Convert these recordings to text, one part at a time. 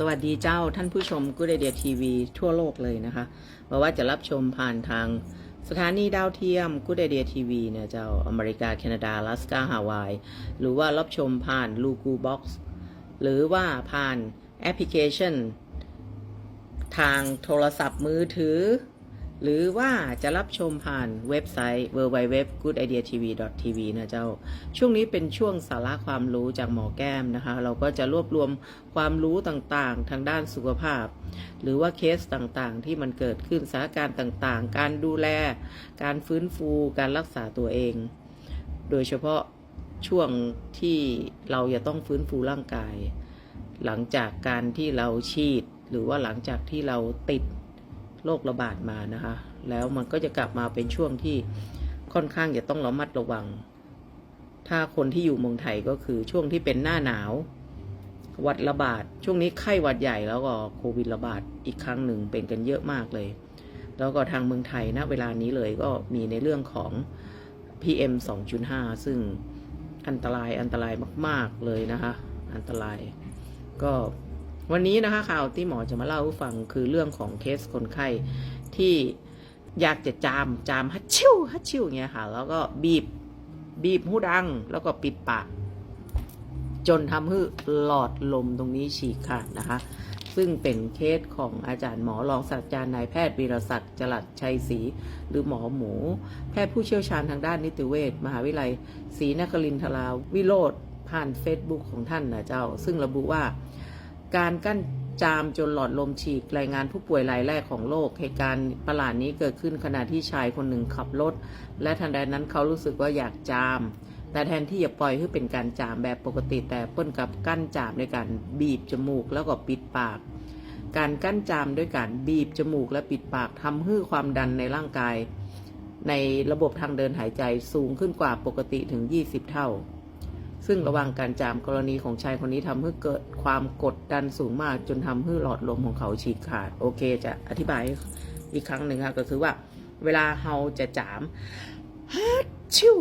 สวัสดีเจ้าท่านผู้ชมกูเดเดียทีวีทั่วโลกเลยนะคะเพราะว่าจะรับชมผ่านทางสถานีดาวเทียมกูเดเดียทีวีเนี่ยเจ้าอเมริกา แคนาดาลาสกาฮาวาย หรือว่ารับชมผ่านลูกูบ็อกซ์หรือว่าผ่านแอปพลิเคชัน ทางโทรศัพท์มือถือ หรือว่าจะรับชมผ่านเว็บไซต์ www.goodideatv.tv นะเจ้า ช่วงนี้เป็นช่วงสาระความรู้จากหมอแก้มนะคะ เราก็จะรวบรวมความรู้ต่างๆ ทางด้านสุขภาพ หรือว่าเคสต่างๆ ที่มันเกิดขึ้นสถานการณ์ต่างๆ การดูแล การฟื้นฟูการรักษาตัวเอง โดยเฉพาะช่วงที่เราจะต้องฟื้นฟูร่างกาย หลังจากการที่เราฉีด หรือว่าหลังจากที่เราติด โรคระบาดมานะคะ แล้วมันก็จะกลับมาเป็นช่วงที่ค่อนข้างจะต้องระมัดระวัง ถ้าคนที่อยู่เมืองไทยก็คือช่วงที่เป็นหน้าหนาวหวัดระบาด ช่วงนี้ไข้หวัดใหญ่แล้วก็โควิดระบาดอีกครั้งหนึ่งเป็นกันเยอะมากเลย แล้วก็ทางเมืองไทยณเวลานี้เลยก็มีในเรื่องของ PM 2.5 ซึ่งอันตรายอันตรายมาก ๆเลยนะคะ อันตรายก็ วันนี้นะคะข่าวที่หมอจะมาเล่าให้ฟังคือเรื่องของเคสคนไข้ที่อยากจะจามจามฮัดชิวฮัดชิวอย่างเงี้ยค่ะ แล้วก็บีบบีบหูดัง แล้วก็ปิดปาก จนทำให้หลอดลมตรงนี้ฉีกขาดนะคะ ซึ่งเป็นเคสของอาจารย์หมอรองศาสตราจารย์นายแพทย์วีรศักดิ์จรัสชัยศรีหรือหมอหมู แพทย์ผู้เชี่ยวชาญทางด้านนิติเวชมหาวิทยาลัยศรีนครินทราวิโรธผ่านเฟซบุ๊กของท่านนะเจ้า ซึ่งระบุว่า การกั้นจามจนหลอดลมฉีกรายงานผู้ป่วยรายแรกของโลกเหตุการณ์ประหลาดนี้เกิดขึ้นขณะที่ชายคนหนึ่งขับรถ และทันใดนั้นเขารู้สึกว่าอยากจาม แต่แทนที่จะปล่อยให้เป็นการจามแบบปกติแต่เปิ้ลกับกั้นจามด้วยการบีบจมูกแล้วก็ปิดปาก การกั้นจามด้วยการบีบจมูกและปิดปากทำให้ความดันในร่างกาย ในระบบทางเดินหายใจสูงขึ้นกว่าปกติถึง 20 เท่า ซึ่งระหว่างการจามกรณีของชายคนนี้ทำให้เกิดความกดดันสูงมาก จนทำให้หลอดลมของเขาฉีกขาด โอเค จะอธิบายอีกครั้งหนึ่งค่ะก็คือว่า เวลาเราจะจามฮัดชิว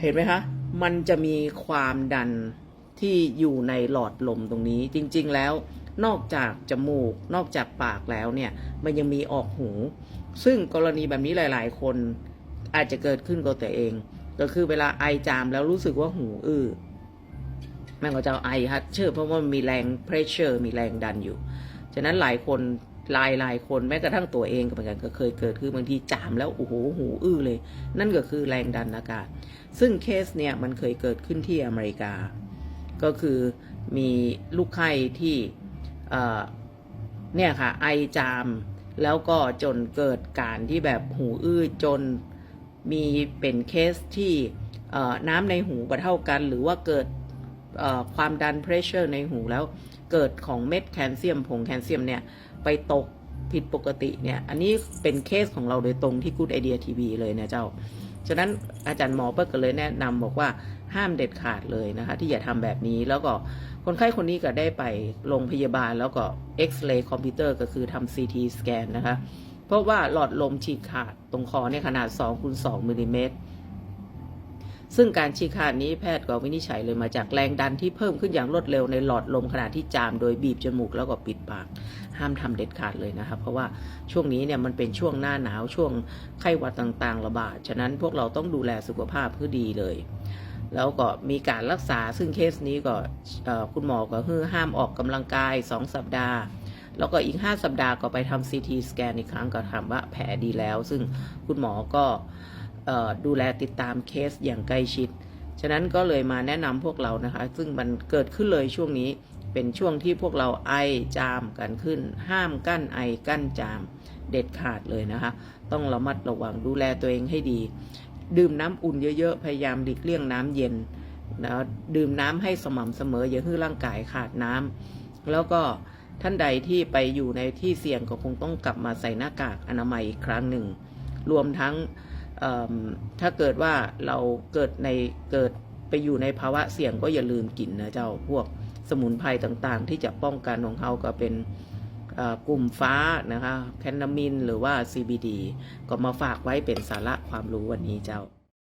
เห็นไหมคะ มันจะมีความดันที่อยู่ในหลอดลมตรงนี้ จริง ๆ แล้ว นอกจากจมูก นอกจากปากแล้วเนี่ย มันยังมีออกหู ซึ่งกรณีแบบนี้หลาย ๆ คนอาจจะเกิดขึ้นกับตัวเอง ก็คือเวลาไอจามแล้วรู้สึกว่าหูอื้อแม่งก็จะไอฮัดเชอร์เพราะว่ามีแรงเพรสเชอร์มีแรงดันอยู่ ฉะนั้นหลายคนหลายหลายคนแม้กระทั่งตัวเองก็เหมือนกันก็เคยเกิดขึ้นบางทีจามแล้วโอ้โหหูอื้อเลย นั่นก็คือแรงดันอากาศ ซึ่งเคสเนี่ยมันเคยเกิดขึ้นที่อเมริกา ก็คือมีลูกไข้ที่เนี่ยค่ะไอจามแล้วก็จนเกิดการที่แบบหูอื้อจน มีเป็นเคสที่น้ำในหูบ่เท่ากัน หรือว่าเกิดความดันเพรสเชอร์ในหูแล้วเกิดของเม็ดแคลเซียมผงแคลเซียมเนี่ย ไปตกผิดปกติเนี่ย อันนี้เป็นเคสของเราโดยตรงที่ Good Idea TV เลยนะเจ้า ฉะนั้นอาจารย์หมอเปิ้ลก็เลยแนะนำบอกว่าห้ามเด็ดขาดเลยนะคะ ที่อย่าทำแบบนี้แล้วก็คนไข้คนนี้ก็ได้ไปโรงพยาบาลแล้วก็เอ็กซเรย์คอมพิวเตอร์ก็คือทำซีทีสแกนนะคะ เพราะว่าหลอดลมฉีกขาดตรงคอเนี่ยขนาด2คูณ2มิลลิเมตรซึ่งการฉีกขาดนี้แพทย์ก็วินิจฉัยเลยมาจากแรงดันที่เพิ่มขึ้นอย่างรวดเร็วในหลอดลมขณะที่จามโดยบีบจมูกแล้วก็ปิดปาก ห้ามทำเด็ดขาดเลยนะครับ เพราะว่าช่วงนี้เนี่ยมันเป็นช่วงหน้าหนาวช่วงไข้หวัดต่างๆ ระบาด ฉะนั้นพวกเราต้องดูแลสุขภาพเพื่อดีเลย แล้วก็มีการรักษาซึ่งเคสนี้ก็คุณหมอก็คือห้ามออกกำลังกาย 2 สัปดาห์ แล้วก็อีก 5 สัปดาห์ก็ไปทำซีทีสแกนอีกครั้งก็ถามว่าแผลดีแล้ว ซึ่งคุณหมอก็ดูแลติดตามเคสอย่างใกล้ชิด ฉะนั้นก็เลยมาแนะนำพวกเรานะคะ ซึ่งมันเกิดขึ้นเลยช่วงนี้เป็นช่วงที่พวกเราไอจามกันขึ้น ห้ามกั้นไอกั้นจามเด็ดขาดเลยนะคะ ต้องระมัดระวังดูแลตัวเองให้ดี ดื่มน้ำอุ่นเยอะๆ พยายามหลีกเลี่ยงน้ำเย็นนะดื่มน้ำให้สม่ำเสมออย่าให้ร่างกายขาดน้ำแล้วก็ ท่านใดที่ไปอยู่ในที่เสี่ยงก็คงต้องกลับมาใส่หน้ากากอนามัยอีกครั้งหนึ่ง รวมทั้งถ้าเกิดว่าเราเกิดในเกิดไปอยู่ในภาวะเสี่ยงก็อย่าลืมกินนะเจ้าพวกสมุนไพรต่างๆ ที่จะป้องกันของเขาก็เป็นกลุ่มฟ้านะคะแคนนามิน หรือว่า CBD ก็มาฝากไว้เป็นสาระความรู้วันนี้เจ้า